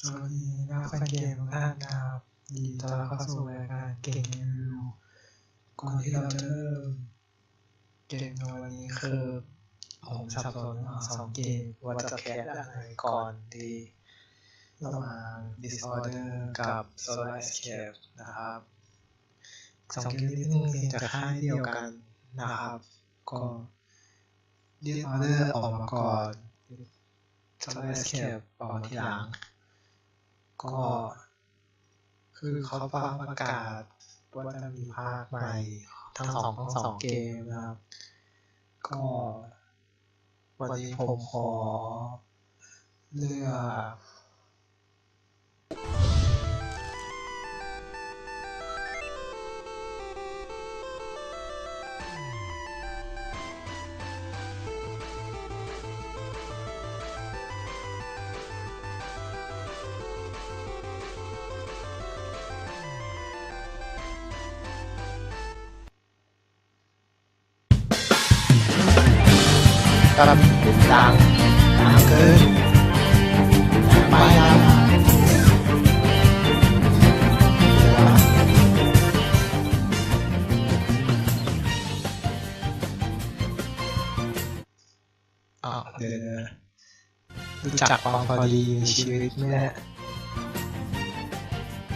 สวัสดีนักแฟนเกมทุกท่านนะครับยินดีต้อนรับเข้าสู่รายการเกมรีวิวก่อนที่เราจะเริ่มเกมในวันนี้คือผมสับสนระหว่างสองเกมว่าจะแคสอะไรก่อนดีระหว่าง Disorder กับ Solar Escape นะครับสองเกมนี้เป็นเกมจากค่ายเดียวกันนะครับ ก็ Disorder ออกมาก่อน Solar Escape ออกมาทีหลัง ก็คือเขาประกาศว่าจะมีภาคใหม่ทั้งสองทั้งสองเกมนะครับ ก็วันนี้ผมขอเลือก ตอนดังดังเกินไปแล้วอ้าวเดี๋ยวๆรู้จักความพอดีในชีวิตไหมเนี่ย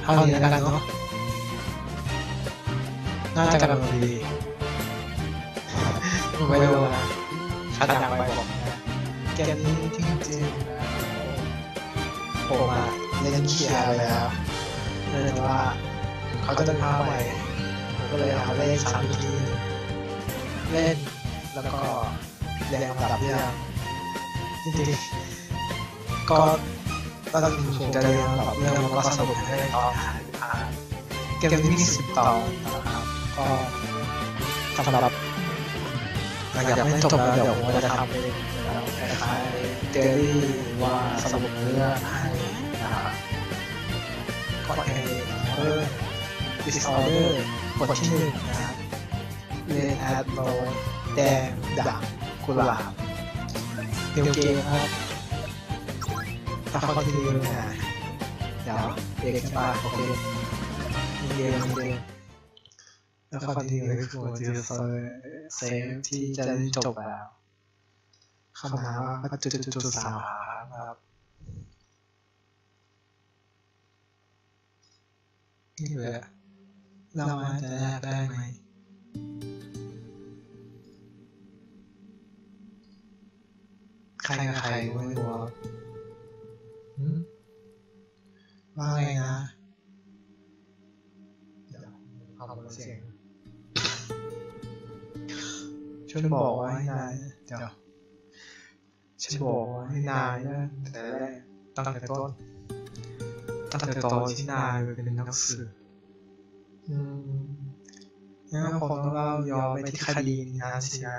เท่านี้แล้วกันเนาะน่าจะกำลังดีไม่รู้นะ ถ้าอยากไปบอกนะเกมนี้จริงๆนะผมอะเล่นเคียร์แล้วเนื่องว่าเขาจะเป็นภาคใหม่ผมก็เลยเอาเล่นสามวิธีเล่นแล้วก็เรียงลำดับเรื่องจริงๆก็ตอนนี้ผมจะเรียงลำดับเรื่องแล้วก็สรุปให้ตอนหาผ่านเกมนี้มีสิบตอนนะครับก็สำหรับ หลังจากเล่นจบแล้วเดี๋ยวผมจะทำเป็นคล้ายๆเดลี่ว่าสรุปเรื่อให้นะครับก็ในเออ disorder บทที่หนึ่งนะครับเลนแอดโรแดงด่างกุหลาบเดียวเกมครับถ้าเขาทีเดียวนะเดี๋ยวเด็กใช่ปะโอเคมีเกมมีเกม แล้วก็ที่เลยคือจะเซฟที่จะได้จบแล้วคำถามว่าจุดจุดจุดสามครับนี่เลยเราอาจจะแลกได้ไหมใครกับใครไม่รู้ว่าไงนะเดี๋ยวเอาเสียง ฉันบอกว่าให้นายเดี๋ยวฉันบอกว่าให้นายนะแต่แรกตั้งแต่ต้น ตั้งแต่ตอนที่นายเป็นนักสืบอืมงั้นคงต้องเล่าย้อนไปที่คดีนี้นะสินะ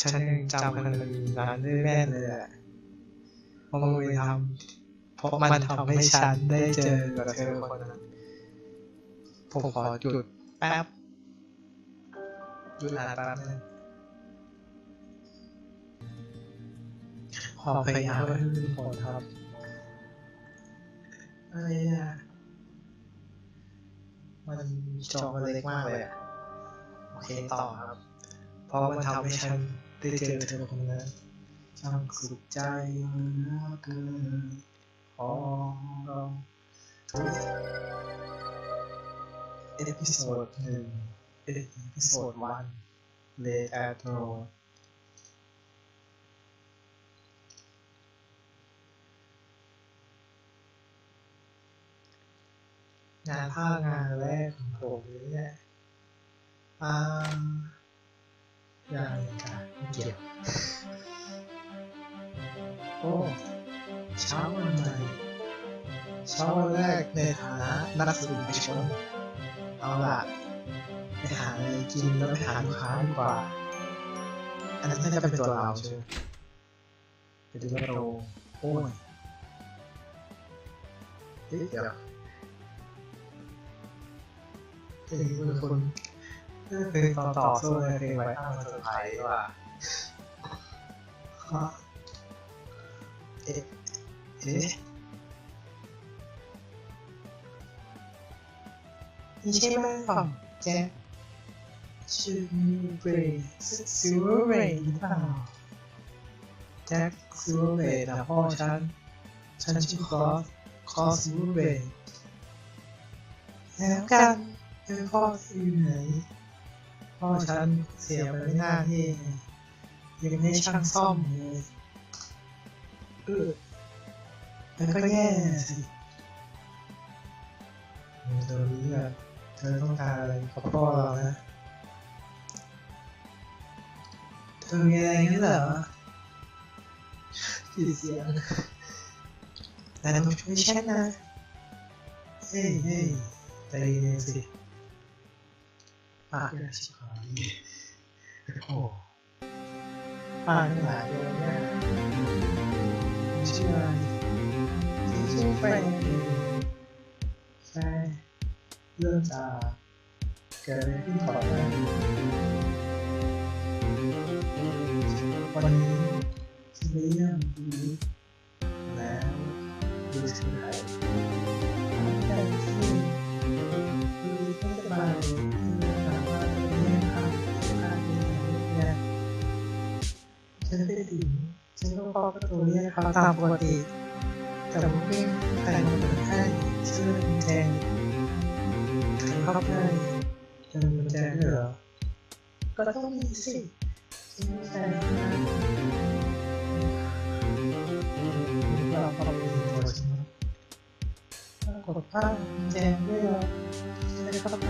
ฉันยังจำคดีนั้นได้แม่นเลยแหละเพราะมันทำเพราะมันทำให้ฉันได้เจอกับเธอคนนั้นผมขอหยุด แป๊บหยุดอ่านแป๊บนึงความพยายามให้มีผลครับอะไรอะมันจอมันเล็กมากเลยอะ โอเคต่อครับ เพราะมันทำให้ฉันได้เจอเธอคนนั้นช่างสุขใจเหลือเกินของเราทุก เอพิโซดหนึ่งเอพิโซดวันเลดแอดโรงานภาคงานแรกของผมเลยเนี่ยอ่าอย่างกันไม่เกี่ยวโอ้เช้าวันใหม่เช้าวันแรกในฐานะนักสืบชน เอาล่ะไปหาอะไรกินแล้วไปหาลูกค้าดีกว่า อันนั้นน่าจะเป็นตัวเราใช่ไหมไปดูว่าเราโอ้ยเฮ้ยเดี๋ยวเพลงนี้เป็นคนเพลงต่อต่อสู้ในเพลงไว้อ้างมันเซอร์ไพรส์ว่ะเอ๊ะเอ๊ะ นี่ใช่ไหมของแจ็คชื่อเบย์ซิลเวอร์เบย์หรือเปล่าแจ็คซิลเบย์นะพ่อฉันฉันชื่อคอสคอสซิลเบย์แล้วกันเออพ่ออยู่ไหนพ่อฉันเสียไปไม่นานนี่ยังไม่ช่างซ่อมเลยเออมันก็แย่สิเธอรู้อะ เธอต้องการอะไรกับพ่อเรานะ เธอมีอะไรงั้นเหรอผิดเสียงแต่ต้องช่วยฉันนะ เฮ้ยเฮ้ยใจเย็นสิปากอย่าชิบหายโอ้ปากหนาเดียวเนี่ยชื่ออะไรชื่อแฟนใช่ เรื่องจากเกิดอะไรขึ้นก่อนหน้าวันนี้ฉันไปเยี่ยมดูแล้วดูชื่ออะไรแต่ที่ดูไม่สบายถามว่าเป็นยังไงครับการเป็นยังไงเนี่ยฉันไปถึงฉันก็เคาะประตูเรียกเขาตามปกติแต่ผมไม่ใครมาเปิดให้ชื่อแจใครเข้าไปจะมีกุญแจด้วยเหรอก็ต้องมีสิฉันไม่ใช่เราก็มีตัวฉันนะปรากฏว่ากุญแจด้วยเหรอไม่ได้เข้าไป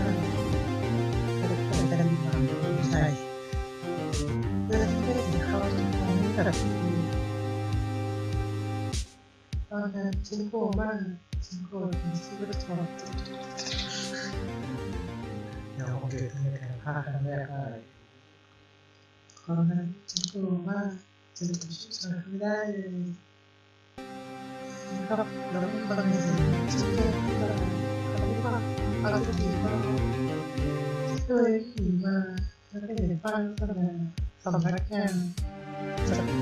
แต่ก็เปิดจะมีมาไม่ใช่เรื่องที่ไม่ได้ถึงเข้าตรงนี้แบบตอนนั้นฉันกลัวมากฉันกลัวที่จะทำ เดี๋ยวคงเกิดเหตุการณ์ภาคครั้งแรกได้ตอนนั้นฉันกลัวมากฉันทำช่วยไม่ได้เลยครับแล้วบางทีฉันก็เขาว่าเอาทุกทีก็เคยขี่มาแล้วก็เห็นป้ายโฆษณาสำนักงาน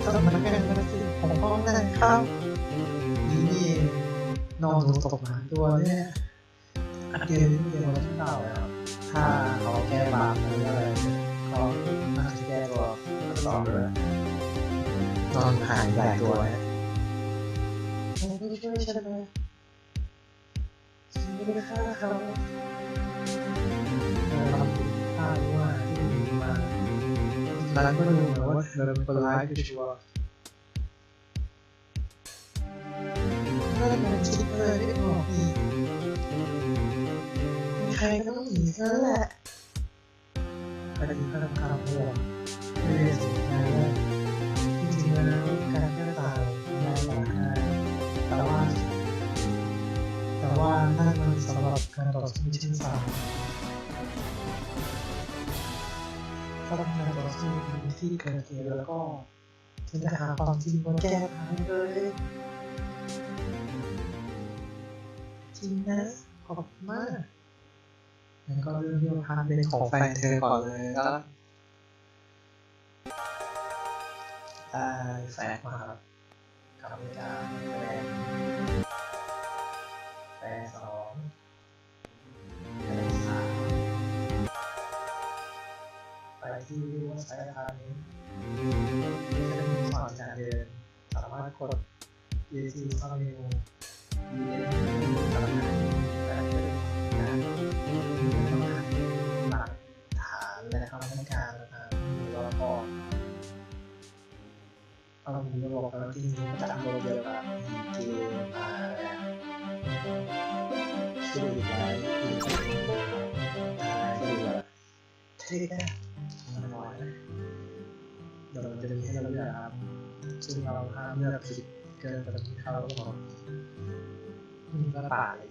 สำนักงานการศึกษาของพ่อนั่นครับนี่นี่นอนหนูตกมาตัวเนี่ยอันเดียวนี่เดียวเราเก่าแล้ว ถ้าเขาแก้บาปหรืออะไรก็น่าจะแก้ตัวต่อเลยนอนหายหลายตัวเนี่ยไม่ช่วยฉันเลยฉันไม่ได้ฆ่าเขาเราทำผิดพลาดว่าที่หนีมาแล้วก็ดูเหมือนว่าเธอเป็นคนร้ายที่ชัวร์ถ้ามันคิดเลยไม่ออกอีกมีใครก็ต้องหนีกันแหละประเด็นก็ต้องกาเรื่องไม่ได้สนใจจริงๆแล้วการแก้ต่างง่ายกว่าง่ายแต่ว่าแต่ว่าถ้ามันสำหรับการต่อสู้ชิ้นสามถ้าต้องการต่อสู้ในที่เกิดเหตุแล้วก็ฉันจะหาความจริงมาแก้ทางเลยจริงนะขอบคุณมาก งั้นก็เรื่องที่ว่าพาเป็นของแฟนเธอก่อนเลยก็ได้แฟนมาครับกับการแสดงแฟนสองแฟนสามไปที่ว่าใช้ทางนี้จะมีสอนการเดินสามารถกด EC เข้าเมนูหลัก ผมจะบอกแล้วที่นี้จากโลกเดียวกับเกมมาแล้วชื่ออะไรที่ชื่อว่าเทคนะมันน้อยเดี๋ยวมันจะมีให้เราเลือกครับซึ่งเราห้ามเลือกผิดเกินกว่าที่เขาบอกมีกระป่าเลย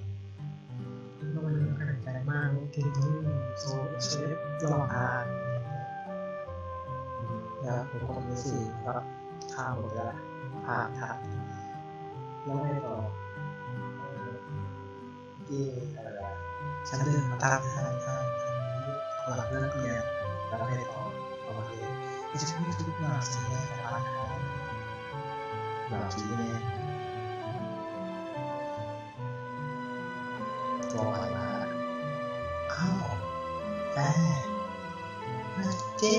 ก็มันขนาดใจมากเก่งที่โซเชฟระหว่างทางแล้วผมก็มีสี่ก็ ข้ามหมดแล้วผ่านทางแล้วไม่ต่อที่อะไรอะฉันเดินมาตามทางทางหลังเลิกเรียนแล้วไม่ต่อประมาณนี้ที่ฉันไม่ทุกอย่างสิ่งนี้ของร้านค้าแบบสีแดงตัวใหม่มาอ้าวแม่เจ๊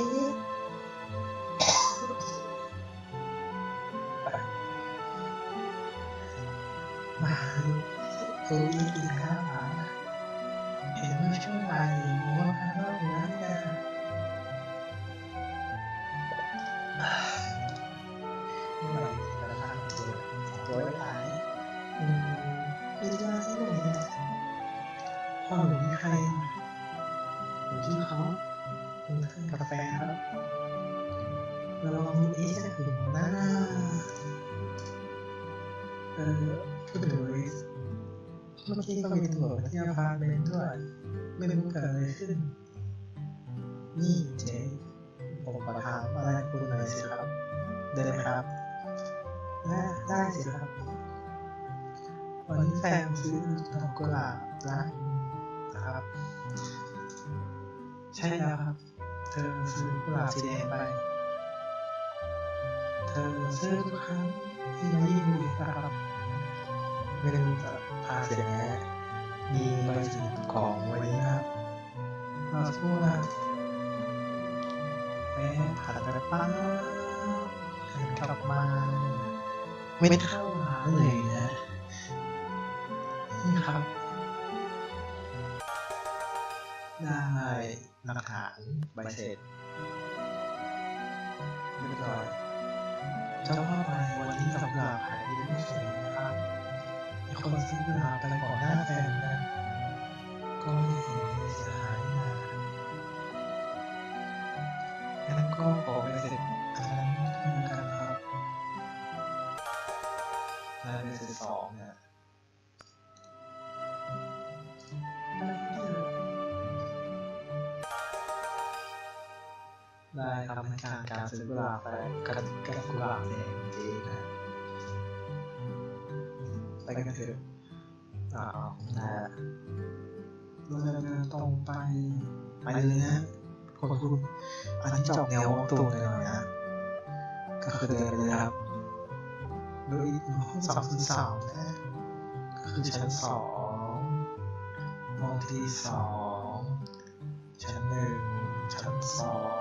ได้ไหมครับ ได้สิครับ วันนี้แฟนซื้อดอกกุหลาบร้านนะครับ ใช่แล้วครับ เธอซื้อกุหลาบสีแดงไป เธอซื้อทุกครั้งที่มาเยี่ยมดูนะครับไม่ได้มีแต่พาเสียงแม่มีใบสนิทของวันนี้ครับรอสักครู่นะแม่ผ่านไปป้า กลับมา ไม่เท่าร้านเลยนะ นี่ครับ ได้หลักฐานใบเสร็จเรียบร้อยเจ้าพ่อไปวันนี้ดอกกุหลาบขายดีไม่สวยนะครับมีคนซื้อกุหลาไปก่อน การการซื้อกุหลาบไปกับกับกุหลาบแดงจริงนะไปกันเถอะอ่านะเราจะเดินตรงไปไปเลยนะคนคุณอันนี้จะออกแนวตรงเลยหน่อยนะก็คือเดินไปเลยครับโดยห้องสามสิบสามนะก็คือชั้นสองห้องที่สองชั้นหนึ่งชั้นสองสองห้องห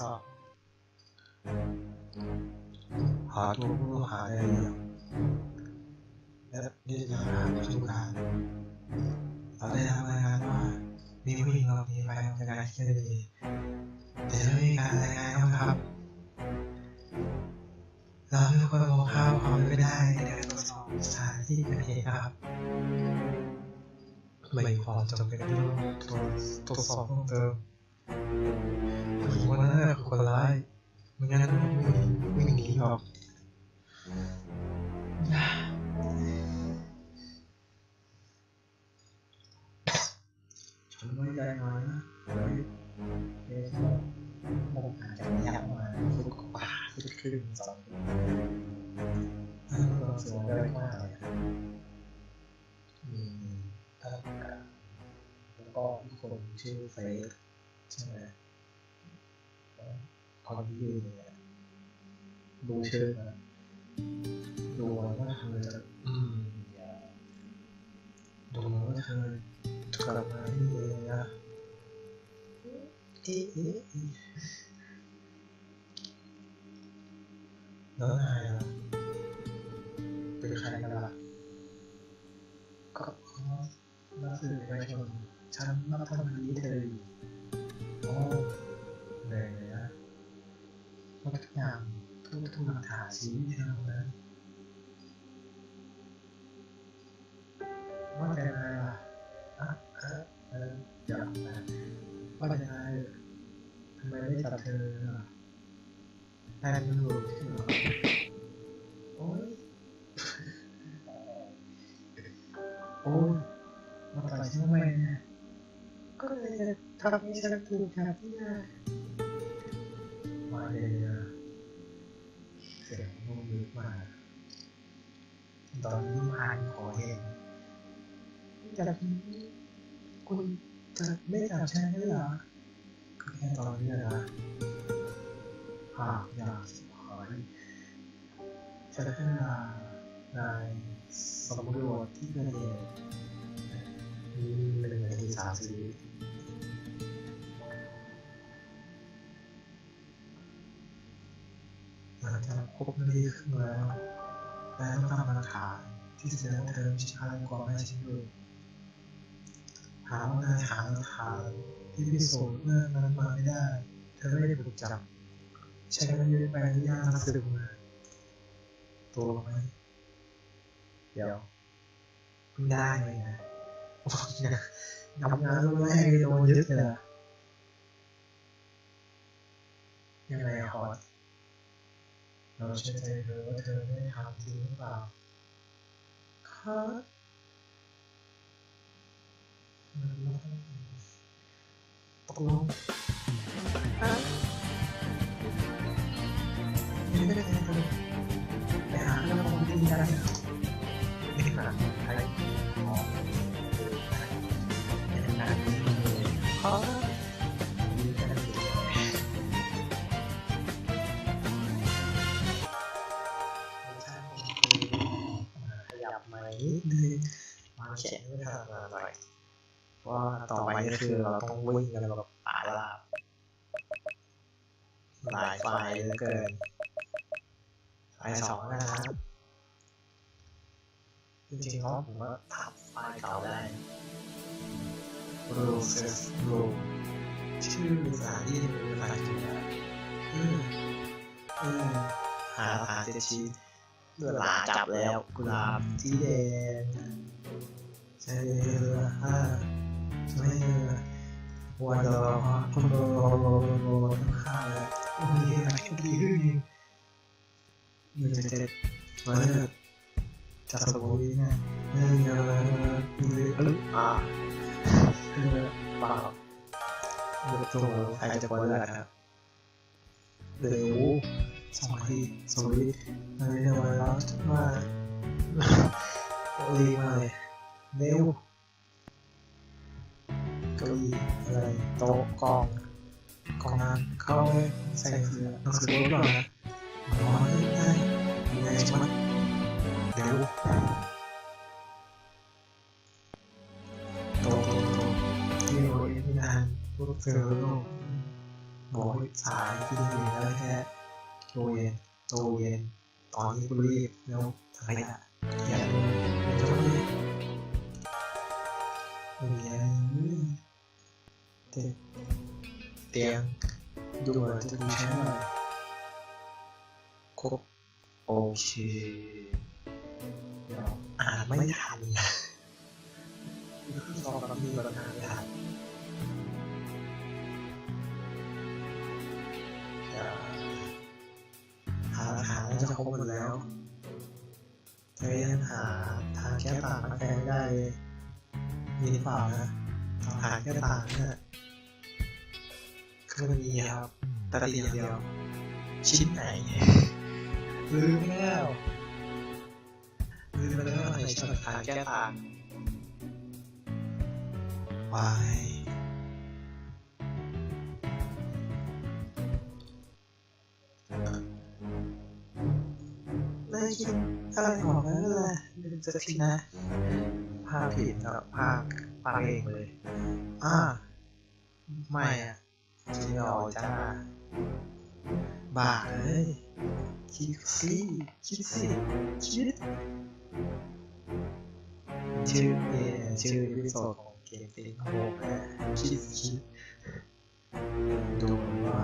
นึ่งสองหาตัวผู้หาได้หรือยังและนี่จะหาผู้ต้องการเราได้ทำรายงานว่ามีผู้หญิงเรามีไปทำงานที่คดีแต่จะไม่มีการรายงานนะครับเราไม่ควรมองข้ามความไม่ได้ในการตรวจสอบสถานที่เกิดเหตุครับไม่มีความจำเป็นที่ต้องตรวจสอบเพิ่มเติม หญิงคนนั้นแหละคือคนร้ายไม่งั้นไม่ไม่หนีหรอกฉันไม่ได้มานะเฮ้ยเฮ้ยมองหาจักรยานมาฟุกป่าฟุกครึ่งสองเราสวยได้มากเลยมีท่านกับแล้วก็คนชื่อเฟสใช่ไหม คนที่ยืนเนี่ยดูเชื่อนะดูว่าเธออืมดูว่าเธอกลับมาที่เองนะเอ๊ะเอ๊ะเอ๊ะแล้วนายอะเป็นใครกันล่ะก็นักสื่อไปชนฉันนับทำดีเธออยู่โอ้ ว่าทุกอย่างทุกทุกหลักฐานชีวิตเธอนั้นว่าแต่นายล่ะอะเออเอออยากนะว่าจะไงทำไมไม่จับเธอล่ะนายเป็นตำรวจใช่ไหมโอ้ยโอ้ยมาต่อยฉันทำไมเนี่ยก็เลยจะทำให้ฉันถูกจับนี่นะ เลยนะเสียงมันลึกมาก ตอนนี้ผ่านขอเองจากคุณจะไม่จับฉันได้หรอก็แค่ตอนนี้นะหากอยากสิบหายจะขึ้นมาในสำรวจที่เกิดเหตุมีหนึ่งนาทีสามสิบ หลังจากครบนาทีครึ่งแล้วนายต้องทำหลักฐานที่แสดงเธอไม่ใช่ฆาตกรไม่ใช่ลูกหาว่านายหาหลักฐานที่พิสูจน์เรื่องนั้นมาไม่ได้ เธอไม่ได้ถูกจับ ใช้ไม่ได้ไปอนุญาตนักสืบมาตัวไหมเดี๋ยวเพิ่ได้เลยนะทำงานแล้วไม่ให้โดนยึดเลยยังไงฮอต เราเชื่อใจเธอว่าเธอไม่ได้ทำจริงหรือเปล่าครับตกลงฮะไม่ได้ไปไปหาเรื่องของที่ได้ไม่ มาหน่อยว่าต่อไปก็คือเราต้องวิ่งกันแบบป่าลาบหลายฝ่ายเหลือเกินไฟสองนะครับจริงๆแล้วผมว่าทำไฟเก่าได้ rules rule ชื่อภาษาที่เป็นภาษาอังกฤษนะออเออหาหาเจชีเวลาจับแล้วกุหลาบที่แดง ใช่ลยฮะใช่วันรอคนรอรอรอรอต้องฆ่าเลยโอ้ยอะไรดีขึ้นนี่หนึ่งเจ็ดเจ็ดมาเลิกจัดสมุยนะเงินเงินเงินเอออ่าเออปล่าเดือดตัวใครจะปล่อยแล้วครับเร็วสองทีสวิตในเรื่องไวรัสว่าดีมากเลย เร็วเก้าอี้อะไรโต๊ะกองกองงานเข้าใส่หนังสือหนังสือรถก่อนนะอ๋อได้ยังไงใช่ไหมเดี๋ยวโตโตโตที่โรยไม่นานพวกเจอโลกบอกให้สายที่ดีแล้วแค่โตเย็นโตเย็นตอนนี้กูรีบแล้วทำไมล่ะอย่าเลยไม่ต้อง เตียงเตียงดูเหมือนจะดูใช้หน่อยครบโอเคเดี๋ยวอ่านไม่ทันสอบกับมีปัญหาไม่ทันเดี๋ยวหาหลักฐานน่าจะครบหมดแล้วแต่ยังหาทางแก้ต่างมาแทนไม่ได้เลยมีหรือเปล่านะทางแก้ต่างเนี่ย คือมันมีครับแต่ติดอย่างเดียว ชิ้นไหนลืมแล้วลืมไปแล้วในช่องทางแก้ต่างวายไม่คิดอะไรออกแล้วแหละลืมสักทีนะภาพผิดกับภาพปาเองเลย อ่า ไม่อะ คิดไม่อจ้าบ้าเลยคิดสิคิดสิคิดชื่อเพลงชื่อวิดีโอของเกมเป็นโฮมนะคิดคิดดูว่า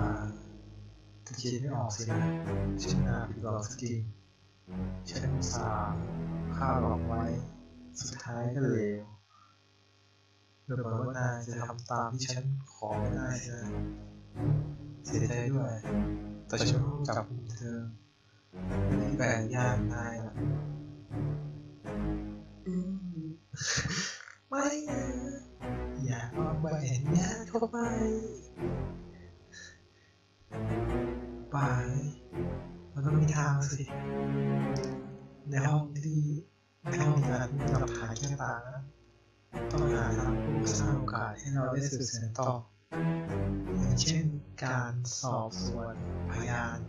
ถ้าคิดไม่ออกสินะฉันน่าผิดหวังสักทีฉันสาห์ข้าหลอกไว้ สุดท้ายก็เลว ดูเหมือนว่านายจะทำตามที่ฉันขอไม่ได้ใช่ไหมเสียใจด้วย แต่ฉันรู้จับเธอที่แบ่งยากนายนะอืมไม่นะอย่าเอาแบ่งยากเข้าไปไปมันต้องมีทางสิ ในห้องที่ในห้องนั้นมีหลักฐานแค่ต่างนะ ต้องหาทางผู้สร้างโอกาสให้เราได้สืบสานต่ออย่างเช่นการสอบสวนพยาน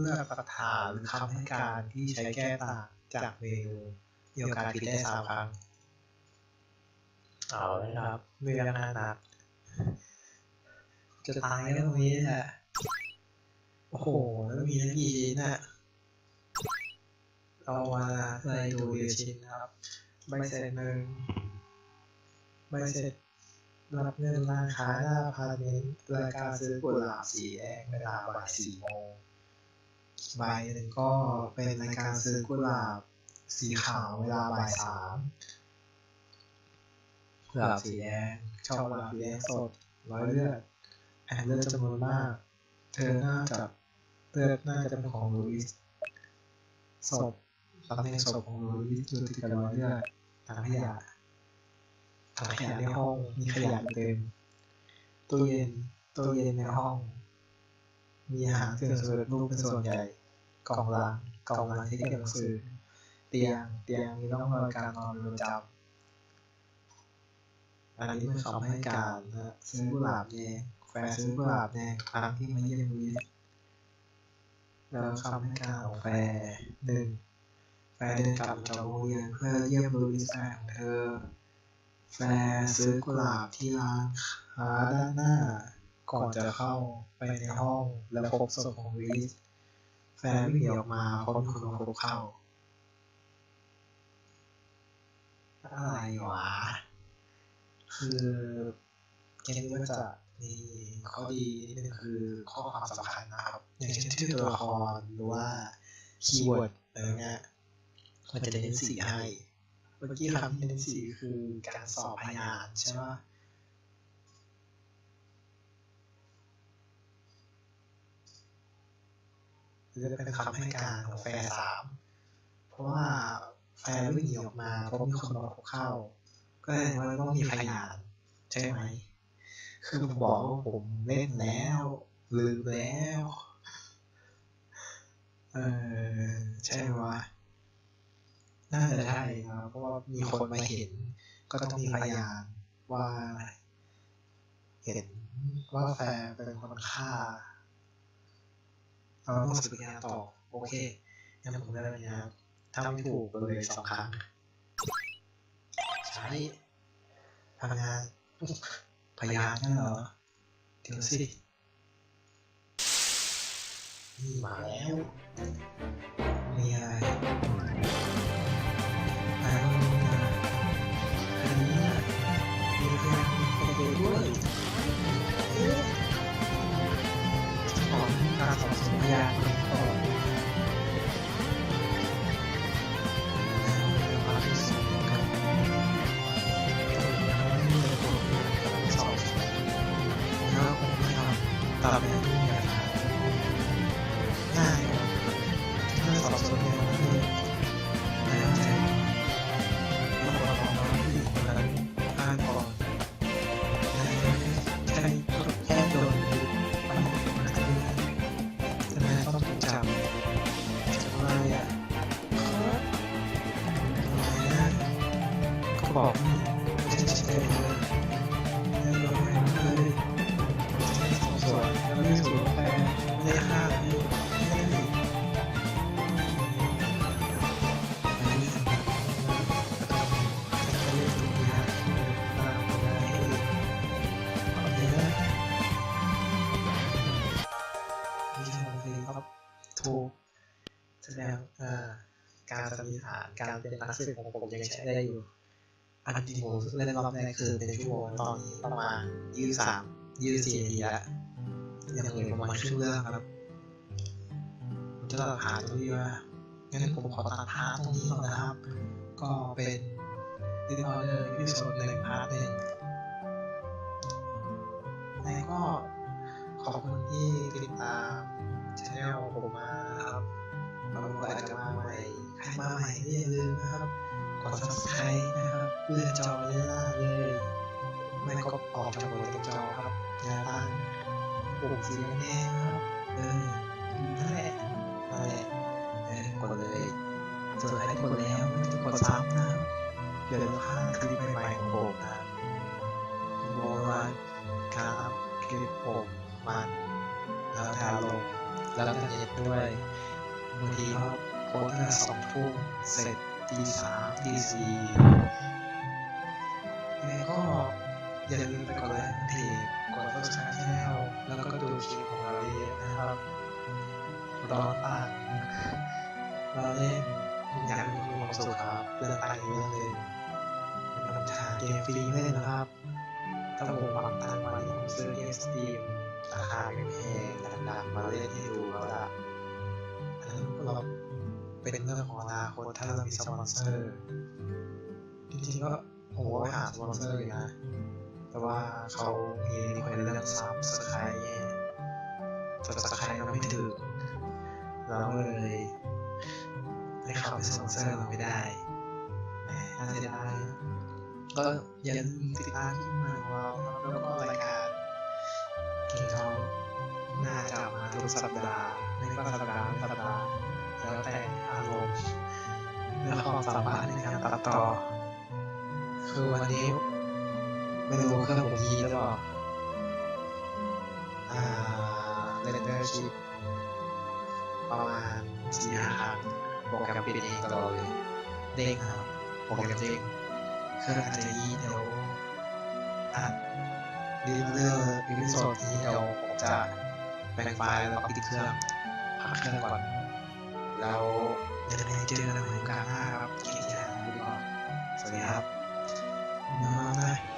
เลือกคำถามหรือคำให้การที่ใช้แก้ต่างจากเมนูมีโอกาสผิดได้สามครั้งเอาเลยครับเรื่องน่าหนักจะตายแล้วตรงนี้แหละโอ้โหแล้วมีทั้งกี่ชิ้นน่ะ เรามาเลยดูดีชิ้นนครับใบเสร็จหนึ่งใบเสร็จรับเงินร้านค้าหน้าพาเมนต์รายการซื้อกุหลาบสีแดงเวลาบ่ายสี่โมงใบหนึ่งก็เป็นรายการซื้อกุหลาบสีขาวเวลาบ่ายสามกุหลาบสีแดงชอบกุหลาบสีแดงสดร้อยเลือดแอนเลือดจำนวนมาก เธอหน่าจะเลือดน่าจะเป็นของลูอิสศพ ตำแหน่งศพของลูอิสอยู่ติดกับรอยเลือดถังขยะถังขยะในห้องมีขยะเต็มตู้เย็นตู้เย็นในห้อง มีอาหารเสื่อมสำเร็จรูปเป็นส่วนใหญ่กล่องลังกล่องลังที่เก็บหนังสือ เตียงเตียงมีร่องรอยการนอนเป็นประจำอันนี้เป็นคำให้การนะซื้อกุหลาบแดงแฟนซื้อกุหลาบแดงครั้งที่มาเยี่ยมลุยแล้วคำให้การของแฟร์หนึ่ง แฟร์เดินกลับจากโรงเรียนเพื่อเยี่ยมลุยส์แฟนของเธอ แฟร์ซื้อกุหลาบที่ร้านค้าด้านหน้า ก่อนจะเข้าไปในห้องแล้วพบศพของลุยส์แฟร์วิ่งหนีออกมาเพราะมีคนมาพบเข้า อะไรวะ คือเกมนี้มันจะมีข้อดีนิดนึงคือข้อความสำคัญนะครับ อย่างเช่นชื่อตัวละครหรือว่าคีย์เวิร์ดอะไรเงี้ย มันจะเน้นสีให้ เมื่อกี้คำที่เน้นสีคือการสอบพยานใช่ไหมหรือจะเป็นคำให้การของแฟร์สามเพราะว่าแฟนวิ่งหนีออกมาเพราะมีคนมาพบเข้า ก็แสดงว่าต้องมีพยานใช่ไหม คือผมบอกว่าผมเล่นแล้วลืมแล้ว เออ ใช่วะ น่าจะใช่ครับเพราะว่ามีคนมาเห็น ก็ต้องมีพยานว่าเห็นว่าแฟนเป็นคนฆ่าเราต้องสืบพยานต่อ โอเคงั้นผมได้พยานถ้าไม่ถูกเลยสองครั้ง ใช่พยานพยานนั่นเหรอ เดี๋ยวสิ นี่มาแล้ว เพลงครับถูกแสดงอ่าการสันนิฐานการเป็นนักสืบของผมยังใช้ได้อยู่ อันจริงผมเล่นรอบแรกคือเป็นชั่วโมงตอนนี้ประมาณยี่สิบสามยี่สิบสี่นาทีแล้วยังเหลือประมาณครึ่งเรื่องครับผมจะตัดหาตรงนี้ว่างั้นผมขอตัดหาตรงนี้ก่อนนะครับ ก็เป็นดิสออเดอร์ที่สุดหนึ่งพาร์ทหนึ่งแล้วก็ขอบคุณที่ติดตามช anel ผมมาครับเราอาจจะมาใหม่ ใครมาใหม่ก็อย่าลืมนะครับ กด subscribe นะครับ เลื่อนจอเลื่อนหน้าเลย ไม่ก็ออกจากบนจอครับอย่าตั้งปุ่มสีแดงครับเออนั่นแหละนั่นแหละเออกดเลยส่วนใครที่กดแล้วไม่ต้องกดซ้ำนะเดี๋ยวเราพลาดคลิปใหม่ๆของผมนะผมบอกว่าการอัพคลิปผมมันแล้วแต่ารมณ์แล้วแต่เน็ตด้วยบางทีก็โพสต์สองทุ่มเสร็จตีสามตีสี่ อย่าลืมไปกดไลค์เพจกด subscribe channel แล้วก็ดูคลิปของเราเยอะนะครับร้อนปากเราเล่นอยากมีความสุขครับเรื่องตังค์เรื่องหนึ่งเป็นคำถามเกมฟรีไม่ได้นะครับถ้าผมวางตังค์ไว้ผมซื้อเกมสตรีมราคาแพงๆดังๆมาเล่นให้ดูแล้วล่ะอันนั้นเราเป็นเรื่องของอนาคตถ้าเรามีสปอนเซอร์จริงๆก็ผมว่าไปหาสปอนเซอร์อยู่นะ แต่ว่าเขามีคนเรื่องซับสไครต์ซับสไครต์เราไม่ถึงเราเลยให้เขาเป็นสปอนเซอร์เราไม่ได้แหมน่าเสียดายก็อย่าลืมติดตามที่มาของเราแล้วก็รายการก่งเขาน่าจะมาทุกสัปดาห์ไม่ก็สัปดาห์ไม่สัปดาห์แล้วแต่อารมณ์และความสามารถในการตัดต่อ คือวันนี้ ไม่รู้เครื่องผมยีหรือเปล่าอ่าเรนเดอร์ชิปประมาณสี่ห้าครั้งโปรแกรมปิดเองตลอดเลยเด้งครับโปรแกรมเด้งเครื่องอาจจะยีเดี๋ยวอัดรีเดอร์อีพิโซดนี้เดี๋ยวผมจะแบ่งไฟล์แล้วก็ปิดเครื่องพักเครื่องก่อนแล้วเดี๋ยวเจอกันใหม่โอกาสหน้าครับกินที่ไหนดีกว่าสวัสดีครับมา